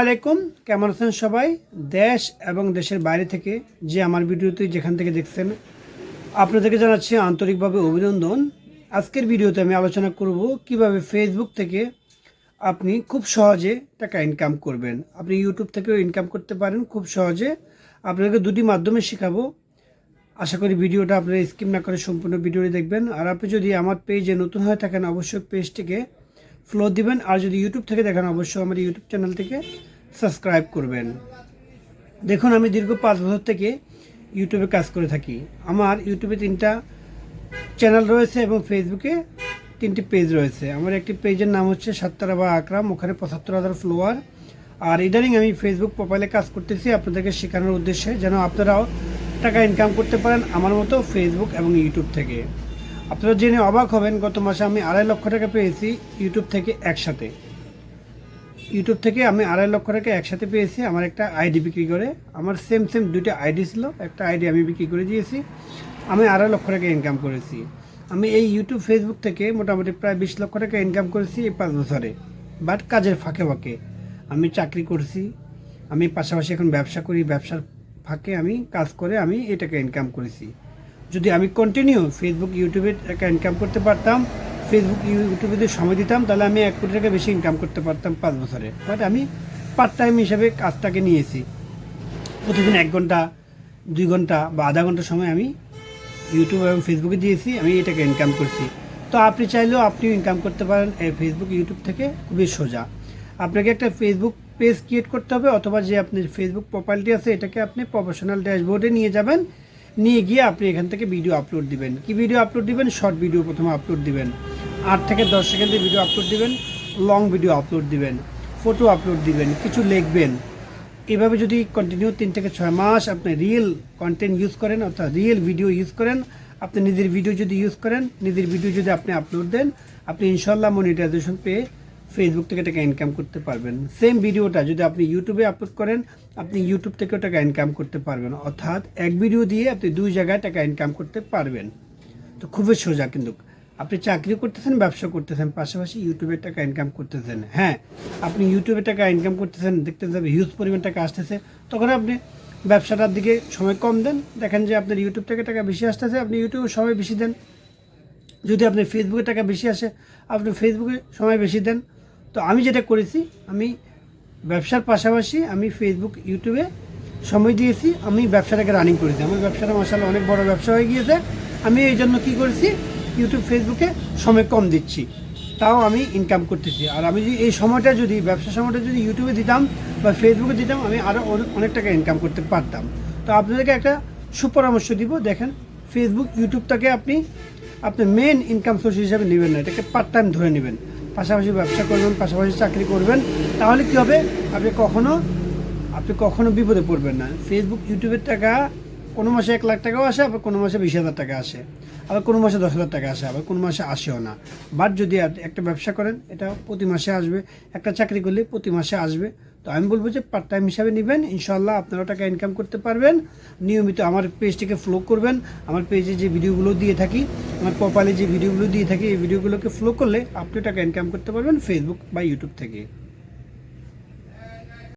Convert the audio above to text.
আলাইকুম। কেমন আছেন সবাই? দেশ এবং দেশের বাইরে থেকে যে আমার ভিডিওতে যেখান থেকে দেখছেন, আপনাদেরকে জানাচ্ছি আন্তরিকভাবে অভিনন্দন। আজকের ভিডিওতে আমি আলোচনা করব কীভাবে ফেসবুক থেকে আপনি খুব সহজে টাকা ইনকাম করবেন। আপনি ইউটিউব থেকেও ইনকাম করতে পারেন খুব সহজে। আপনাকে দুটি মাধ্যমে শেখাবো। আশা করি ভিডিওটা আপনারা স্কিপ না করে সম্পূর্ণ ভিডিওটি দেখবেন। আর আপনি যদি আমার পেজে নতুন হয়ে থাকেন, অবশ্যই পেজটিকে ফলো দিবেন আর যদি ইউটিউব থেকে দেখেন, অবশ্যই আমার ইউটিউব চ্যানেল থেকে সাবস্ক্রাইব করবেন। দেখুন, আমি দীর্ঘ পাঁচ বছর থেকে ইউটিউবে কাজ করে থাকি। আমার ইউটিউবে তিনটা চ্যানেল রয়েছে এবং ফেসবুকে তিনটি পেজ রয়েছে। আমার একটি পেজের নাম হচ্ছে সাত্তারা বা আকরাম, ওখানে পঁচাত্তর হাজার ফ্লোয়ার আর ইদানিং আমি ফেসবুক প্রোফাইলে কাজ করতেছি আপনাদেরকে শেখানোর উদ্দেশ্যে, যেন আপনারাও টাকা ইনকাম করতে পারেন আমার মতো ফেসবুক এবং ইউটিউব থেকে। আপনারা জেনে অবাক হবেন, গত মাসে আমি আড়াই লক্ষ টাকা পেয়েছি ইউটিউব থেকে একসাথে। ইউটিউব থেকে আমি আড়াই লক্ষ টাকা একসাথে পেয়েছি, আমার একটা আইডি বিক্রি করে। আমার সেম সেম দুইটা আইডি ছিল, একটা আইডি আমি বিক্রি করে দিয়েছি। আমি আড়াই লক্ষ টাকা ইনকাম করেছি। আমি এই ইউটিউব ফেসবুক থেকে মোটামুটি প্রায় বিশ লক্ষ টাকা ইনকাম করেছি এই পাঁচ বছরে। বাট কাজের ফাঁকে ফাঁকে আমি চাকরি করছি। আমি পাশাপাশি এখন ব্যবসা করি, ব্যবসার ফাঁকে আমি কাজ করে আমি এটাকে ইনকাম করেছি। যদি আমি কন্টিনিউ ফেসবুক ইউটিউবে টাকা ইনকাম করতে পারতাম ফেসবুক ইউটিউবে যদি সময় দিতাম, তাহলে আমি এক কোটি টাকা বেশি ইনকাম করতে পারতাম পাঁচ বছরে। বাট আমি পার্ট টাইম হিসাবে কাজটাকে নিয়েছি। প্রতিদিন এক ঘণ্টা, দুই ঘণ্টা বা আধা ঘণ্টা সময় আমি ইউটিউব এবং ফেসবুকে দিয়েছি, আমি এটাকে ইনকাম করছি। তো আপনি চাইলেও আপনিও ইনকাম করতে পারেন এই ফেসবুক ইউটিউব থেকে খুবই সোজা। আপনাকে একটা ফেসবুক পেজ ক্রিয়েট করতে হবে, অথবা যে আপনার ফেসবুক প্রোফাইলটি আছে, এটাকে আপনি প্রফেশনাল ড্যাশবোর্ডে নিয়ে যাবেন। নিয়ে গিয়ে আপনি এখান থেকে ভিডিও আপলোড দিবেন। কি ভিডিও আপলোড দিবেন? শর্ট ভিডিও প্রথমে আপলোড দিবেন। আট থেকে দশ সেকেন্ডের ভিডিও আপলোড দিবেন লং ভিডিও আপলোড দিবেন ফটো আপলোড দিবেন, কিছু লিখবেন। এভাবে যদি কন্টিনিউ তিন থেকে ছয় মাস আপনি রিয়েল কন্টেন্ট ইউজ করেন, অর্থাৎ রিয়েল ভিডিও ইউজ করেন, আপনি নিজের ভিডিও যদি ইউজ করেন, নিজের ভিডিও যদি আপনি আপলোড দেন, আপনি ইনশাল্লাহ মনিটাইজেশন পেয়ে ফেসবুক থেকে টাকা ইনকাম করতে পারবেন। সেম ভিডিওটা যদি আপনি ইউটিউবে আপলোড করেন, আপনি ইউটিউব থেকেও টাকা ইনকাম করতে পারবেন। অর্থাৎ এক ভিডিও দিয়ে আপনি দুই জায়গায় টাকা ইনকাম করতে পারবেন। তো খুবই সোজা কিন্তু। আপনি চাকরি করতেছেন ব্যবসা করতেছেন, পাশাপাশি ইউটিউবে টাকা ইনকাম করতেছেন। হ্যাঁ আপনি ইউটিউবে টাকা ইনকাম করতেছেন দেখতে যাবে হিউজ পরিমাণ টাকা আসতেছে, তখন আপনি ব্যবসাটার দিকে সময় কম দেন। দেখেন যে আপনার ইউটিউব থেকে টাকা বেশি আসতেছে, আপনি ইউটিউবে সময় বেশি দেন। যদি আপনি ফেসবুকে টাকা বেশি আসে, আপনি ফেসবুকে সময় বেশি দেন। তো আমি যেটা করেছি, আমি ব্যবসার পাশাপাশি আমি ফেসবুক ইউটিউবে সময় দিয়েছি, আমি ব্যবসাটাকে রানিং করেছি। আমার ব্যবসাটা মশালা অনেক বড় ব্যবসা হয়ে গিয়েছে। আমি এই জন্য কী করেছি ইউটিউব ফেসবুকে সময় কম দিচ্ছি। তাও আমি ইনকাম করতেছি। আর আমি যদি এই সময়টা যদি ব্যবসা সময়টা যদি ইউটিউবে দিতাম বা ফেসবুকে দিতাম, আমি আরও অনেক টাকা ইনকাম করতে পারতাম। তো আপনাদেরকে একটা সুপরামর্শ দিব। দেখেন ফেসবুক ইউটিউবটাকে আপনি আপনার মেন ইনকাম সোর্স হিসাবে নেবেন না। এটাকে পার্ট টাইম ধরে নেবেন। পাশাপাশি ব্যবসা করবেন, পাশাপাশি চাকরি করবেন, তাহলে কী হবে? আপনি কখনো আপনি কখনো বিপদে পড়বেন না। ফেসবুক ইউটিউবের টাকা কোনো মাসে এক লাখ টাকাও আসে, আবার কোনো মাসে বিশ হাজার টাকা আসে। আবার কোনো মাসে দশ হাজার টাকা আসে, আবার কোনো মাসে আসেও না। বাট যদি একটা ব্যবসা করেন, এটা প্রতি মাসে আসবে। একটা চাকরি করলে প্রতি মাসে আসবে। তো আমি বলব যে পার্ট টাইম হিসাবে নেবেন। ইনশাল্লাহ আপনারা টাকা ইনকাম করতে পারবেন। নিয়মিত আমার পেজটিকে ফ্লো করবেন। আমার পেজে যে ভিডিওগুলো দিয়ে থাকি, আমার প্রোফাইলে যে ভিডিওগুলো দিয়ে থাকি, এই ভিডিওগুলোকে ফ্লো করলে আপনি টাকা ইনকাম করতে পারবেন ফেসবুক বা ইউটিউব থেকে।